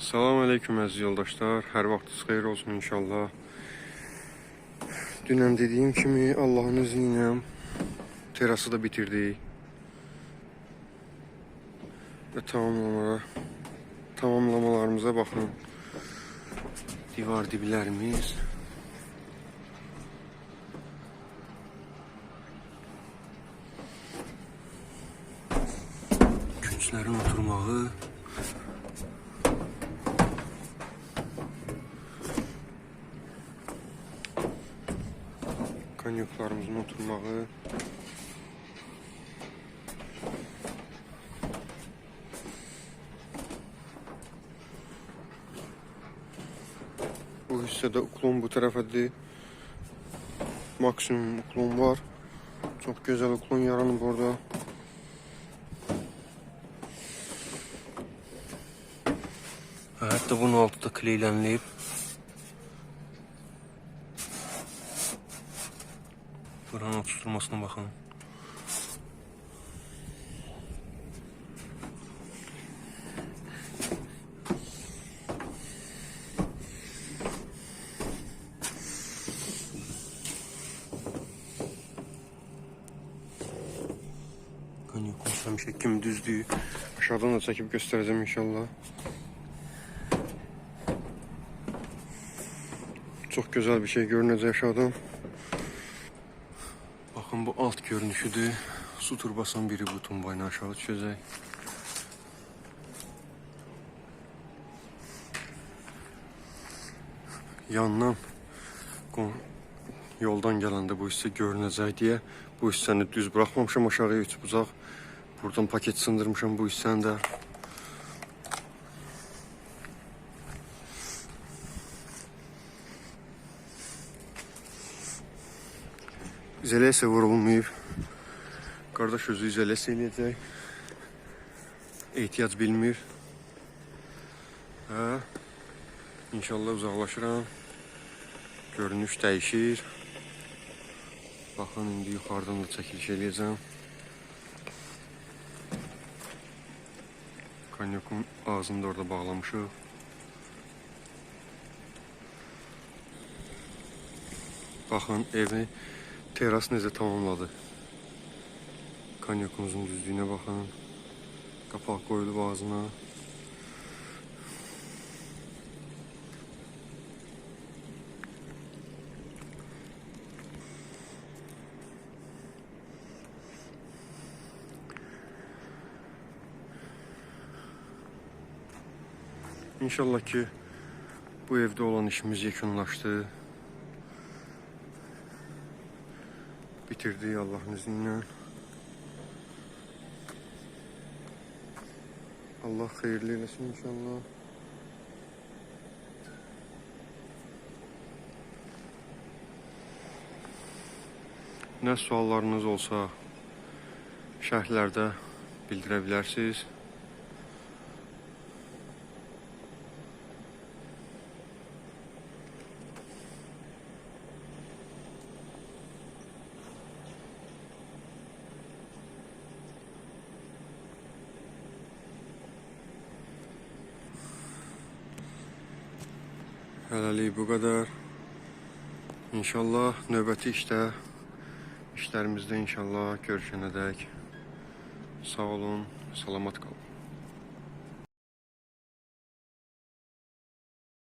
Salam aleyküm əziz yoldaşlar. Hər vaxtınız xeyir olsun inşallah. Dünən dediyim kimi Allahın izni ilə terası da bitirdik. Və tamamlamalara tamamlamalarımıza baxın. Divar diblərimiz. Künclərin oturmağı. Kanyoklarımızın oturmağı. Bu hissədə uklon bu tərəfədir. Maksimum uklon var. Çok güzel uklon yaranıb orada. Hətta bunun altı da kleylənləyib. Buranın tutulmasına bakın. Hani konuşlamış kim düzdüğü aşağıdan da çekip göstereceğim inşallah. Çok güzel bir şey görünecek aşağıdan. Bakın bu alt görünüşüdür. Su turbasının biri bu tumbayla aşağı düşecek. Yandan yoldan gələndə bu hissə görünəcək deyə bu hissəni düz buraxmamışam aşağıya üç bucaq. Buradan paket sındırmışam bu hissəni də. İzolasiya vurulmayıb. Qardaş özü izolasiya eləyəcək. Ehtiyac bilmir. Hə? İnşallah uzaqlaşıram. Görünüş dəyişir. Baxın indi yuxarıdan da çəkiliş eləyəcəm. Konyakın ağzını da orada bağlamışıq. Baxın evi teras necə tamamladı. Konyakumuzun düzlüyünə baxın. Qapaq qoyulub ağzına. İnşallah ki bu evde olan işimiz yekunlaştı. Bitirdi Allah'ın izniyle. Allah hayırlı eylesin inşallah. Ne suallarınız olsa şərhlərdə bildirə bilərsiniz. Hələlik bu qədər. İnşallah növbəti işdə işlərimizdə inşallah görüşənədək sağ olun, salamat qalın.